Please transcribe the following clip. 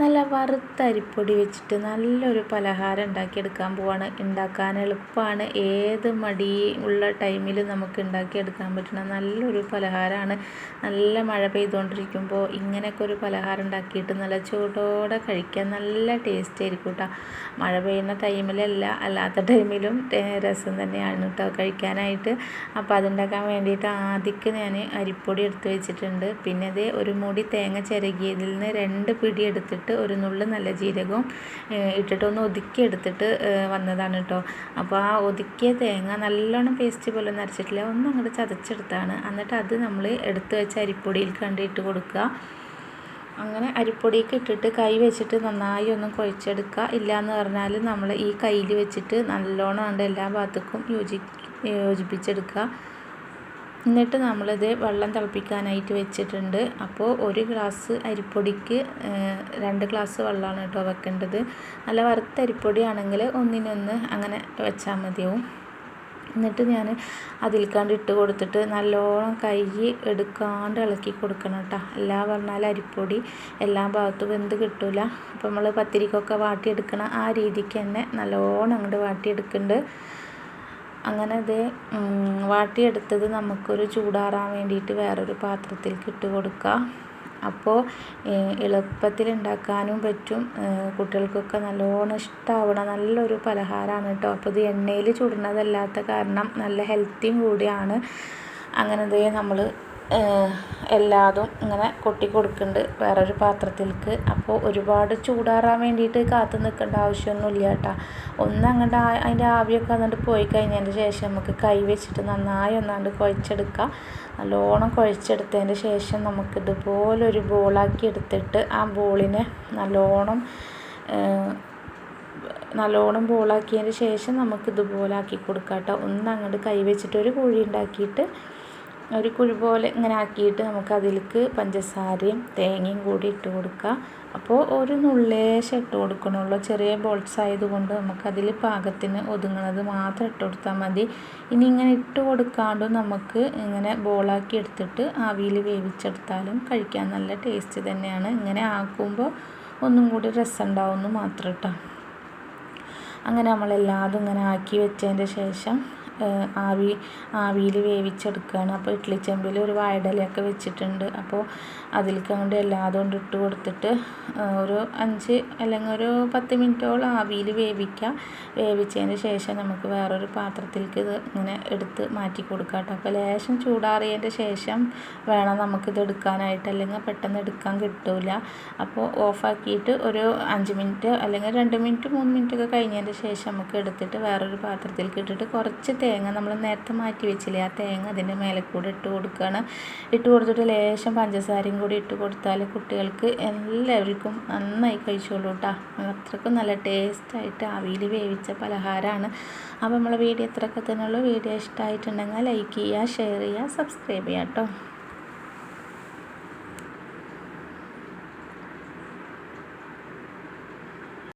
നല്ല വറുത്ത അരിപ്പൊടി വെച്ചിട്ട് നല്ലൊരു പലഹാരം ഉണ്ടാക്കിയെടുക്കാൻ പോവാണ്. ഉണ്ടാക്കാൻ എളുപ്പമാണ്. ഏത് മടി ഉള്ള ടൈമിൽ നമുക്ക് ഉണ്ടാക്കിയെടുക്കാൻ പറ്റുന്ന നല്ലൊരു പലഹാരമാണ്. നല്ല മഴ പെയ്തുകൊണ്ടിരിക്കുമ്പോൾ ഇങ്ങനെയൊക്കെ ഒരു പലഹാരം ഉണ്ടാക്കിയിട്ട് നല്ല ചൂടോടെ കഴിക്കാൻ നല്ല ടേസ്റ്റ് ആയിരിക്കും കേട്ടോ മഴ പെയ്യുന്ന ടൈമിലല്ല അല്ലാത്ത ടൈമിലും രസം തന്നെയാണ് കേട്ടോ കഴിക്കാനായിട്ട്. അപ്പോൾ അതുണ്ടാക്കാൻ വേണ്ടിയിട്ട് ആദ്യക്ക് ഞാൻ അരിപ്പൊടി എടുത്ത് വെച്ചിട്ടുണ്ട്. പിന്നെ ഇത് ഒരു മുടി തേങ്ങ ചിരകിയതിൽ നിന്ന് രണ്ട് പിടി എടുത്തിട്ട് ഇട്ടിട്ട് ഒരു നുള്ളു നല്ല ജീരകവും ഇട്ടിട്ടൊന്ന് ഒതുക്കി എടുത്തിട്ട് വന്നതാണ് കേട്ടോ അപ്പോൾ ആ ഒതുക്കിയ തേങ്ങ നല്ലോണം പേസ്റ്റ് പോലെ ഒന്നും അരച്ചിട്ടില്ല. ഒന്നും അങ്ങോട്ട് ചതച്ചെടുത്താണ്. എന്നിട്ട് അത് നമ്മൾ എടുത്ത് വെച്ച അരിപ്പൊടിയിൽ കണ്ടിട്ട് കൊടുക്കുക. അങ്ങനെ അരിപ്പൊടിയൊക്കെ ഇട്ടിട്ട് കൈ വെച്ചിട്ട് നന്നായി ഒന്ന് കുഴച്ചെടുക്കുക. ഇല്ലയെന്ന് പറഞ്ഞാൽ നമ്മൾ ഈ കയ്യിൽ വെച്ചിട്ട് നല്ലോണം ഉണ്ട് എല്ലാ ഭാഗത്തേക്കും യോജി യോജിപ്പിച്ചെടുക്കുക. എന്നിട്ട് നമ്മളിത് വെള്ളം തിളപ്പിക്കാനായിട്ട് വെച്ചിട്ടുണ്ട്. അപ്പോൾ ഒരു ഗ്ലാസ് അരിപ്പൊടിക്ക് രണ്ട് ഗ്ലാസ് വെള്ളമാണ് കേട്ടോ വെക്കേണ്ടത്. നല്ല വറുത്ത അരിപ്പൊടിയാണെങ്കിൽ ഒന്നിനൊന്ന് അങ്ങനെ വെച്ചാൽ മതിയാവും. എന്നിട്ട് ഞാൻ അതിൽക്കാണ്ട് ഇട്ട് കൊടുത്തിട്ട് നല്ലോണം കൈ എടുക്കാണ്ട് ഇളക്കി കൊടുക്കണം കേട്ടോ. എല്ലാ പറഞ്ഞാൽ അരിപ്പൊടി എല്ലാ ഭാഗത്തും വെന്ത് കിട്ടില്ല അപ്പോൾ നമ്മൾ പത്തിരിക്കൊക്കെ വാട്ടിയെടുക്കണ ആ രീതിക്ക് തന്നെ നല്ലോണം അങ്ങോട്ട് വാട്ടിയെടുക്കുന്നുണ്ട്. അങ്ങനെ ഇത് വാട്ടിയെടുത്തത് നമുക്കൊരു ചൂടാറാൻ വേണ്ടിയിട്ട് വേറൊരു പാത്രത്തിലേക്ക് ഇട്ട് കൊടുക്കുക അപ്പോൾ എളുപ്പത്തിൽ ഉണ്ടാക്കാനും പറ്റും. കുട്ടികൾക്കൊക്കെ നല്ലോണം ഇഷ്ടമാവണ നല്ലൊരു പലഹാരമാണ് കേട്ടോ. അപ്പോൾ ഇത് എണ്ണയിൽ ചുടുന്നതല്ലാത്ത കാരണം നല്ല ഹെൽത്തിയും കൂടിയാണ്. അങ്ങനെ ഇതേ നമ്മൾ എല്ലാതും ഇങ്ങനെ കൊട്ടി കൊടുക്കുന്നുണ്ട് വേറൊരു പാത്രത്തിലേക്ക് അപ്പോൾ ഒരുപാട് ചൂടാറാൻ വേണ്ടിയിട്ട് കാത്തു നിൽക്കേണ്ട ആവശ്യമൊന്നുമില്ല കേട്ടോ ഒന്ന് അങ്ങോട്ട് അതിന്റെ ആവിയൊക്കെ അങ്ങോട്ട് പോയി കഴിഞ്ഞതിന്റെ ശേഷം നമുക്ക് കൈ വെച്ചിട്ട് നന്നായി ഒന്നാണ്ട് കുഴച്ചെടുക്കുക നല്ലോണം കുഴച്ചെടുത്തതിന് ശേഷം നമുക്ക് ഇതുപോലൊരു ബോളാക്കി എടുത്തിട്ട് ആ ബോളിനെ നല്ലോണം നല്ലോണം ബോളാക്കിയതിന് ശേഷം നമുക്ക് ആക്കി കൊടുക്കാം കേട്ടോ ഒന്ന് അങ്ങോട്ട് കൈ വെച്ചിട്ട് ഒരു കുഴി ഉണ്ടാക്കിയിട്ട് ഒരു കുഴി പോലെ ഇങ്ങനെ ആക്കിയിട്ട് നമുക്ക് അതിലേക്ക് പഞ്ചസാരയും തേങ്ങയും കൂടി ഇട്ട് കൊടുക്കുക അപ്പോൾ ഒരു നുള്ളേശം ഇട്ട് കൊടുക്കണുള്ളൂ. ചെറിയ ബോൾസ് ആയതുകൊണ്ട് നമുക്കതിൽ പാകത്തിന് ഒതുങ്ങുന്നത് മാത്രം ഇട്ട് കൊടുത്താൽ മതി. ഇനി ഇങ്ങനെ ഇട്ട് കൊടുക്കാണ്ട് നമുക്ക് ഇങ്ങനെ ബോളാക്കി എടുത്തിട്ട് ആവിയിൽ വേവിച്ചെടുത്താലും കഴിക്കാൻ നല്ല ടേസ്റ്റ് തന്നെയാണ്. ഇങ്ങനെ ആക്കുമ്പോൾ ഒന്നും കൂടി രസം ഉണ്ടാവുമെന്ന് മാത്രം കേട്ടോ അങ്ങനെ നമ്മളെല്ലാതും ഇങ്ങനെ ആക്കി വെച്ചതിന്റെ ശേഷം ആവി ആവിയിൽ വേവിച്ചെടുക്കുകയാണ് അപ്പോൾ ഇഡ്ഡലി ചെമ്പിൽ ഒരു വാഴയിലയൊക്കെ വെച്ചിട്ടുണ്ട്. അപ്പോൾ അതിലേക്ക് അങ്ങോട്ട് എല്ലാതും കൊണ്ട് ഇട്ട് കൊടുത്തിട്ട് ഒരു അഞ്ച് അല്ലെങ്കിൽ ഒരു പത്ത് മിനിറ്റോളം ആവിയിൽ വേവിക്കുക വേവിച്ചതിന് ശേഷം നമുക്ക് വേറൊരു പാത്രത്തിലേക്ക് ഇത് ഇങ്ങനെ എടുത്ത് മാറ്റി കൊടുക്കാം കേട്ടോ. അപ്പോൾ ലേശം ചൂടാറിയതിന്റെ ശേഷം വേണം നമുക്കിത് എടുക്കാനായിട്ട്. അല്ലെങ്കിൽ പെട്ടെന്ന് എടുക്കാൻ കിട്ടില്ല അപ്പോൾ ഓഫാക്കിയിട്ട് ഒരു അഞ്ച് മിനിറ്റ് അല്ലെങ്കിൽ രണ്ട് മിനിറ്റ് മൂന്ന് മിനിറ്റ് ഒക്കെ കഴിഞ്ഞതിന്റെ ശേഷം നമുക്ക് എടുത്തിട്ട് വേറൊരു പാത്രത്തിലേക്ക് ഇട്ടിട്ട് കുറച്ച് തേങ്ങ നമ്മൾ നേരത്തെ മാറ്റി വെച്ചില്ലേ ആ തേങ്ങ അതിന്റെ മേലെ കൂടെ ഇട്ട് കൊടുക്കുകയാണ് ഇട്ട് കൊടുത്തിട്ട് ലേശം പഞ്ചസാരയും കൂടി ഇട്ട് കൊടുത്താൽ കുട്ടികൾക്ക് എല്ലാവർക്കും നന്നായി കഴിച്ചോളൂ കേട്ടോ അത്രക്കും നല്ല ടേസ്റ്റായിട്ട് അവിയിൽ വേവിച്ച പലഹാരമാണ്. അപ്പോൾ നമ്മളെ വീഡിയോ ഇത്രയൊക്കെ തന്നെയുള്ളൂ വീഡിയോ ഇഷ്ടമായിട്ടുണ്ടെങ്കിൽ ലൈക്ക് ചെയ്യുക ഷെയർ ചെയ്യുക സബ്സ്ക്രൈബ് ചെയ്യുക കേട്ടോ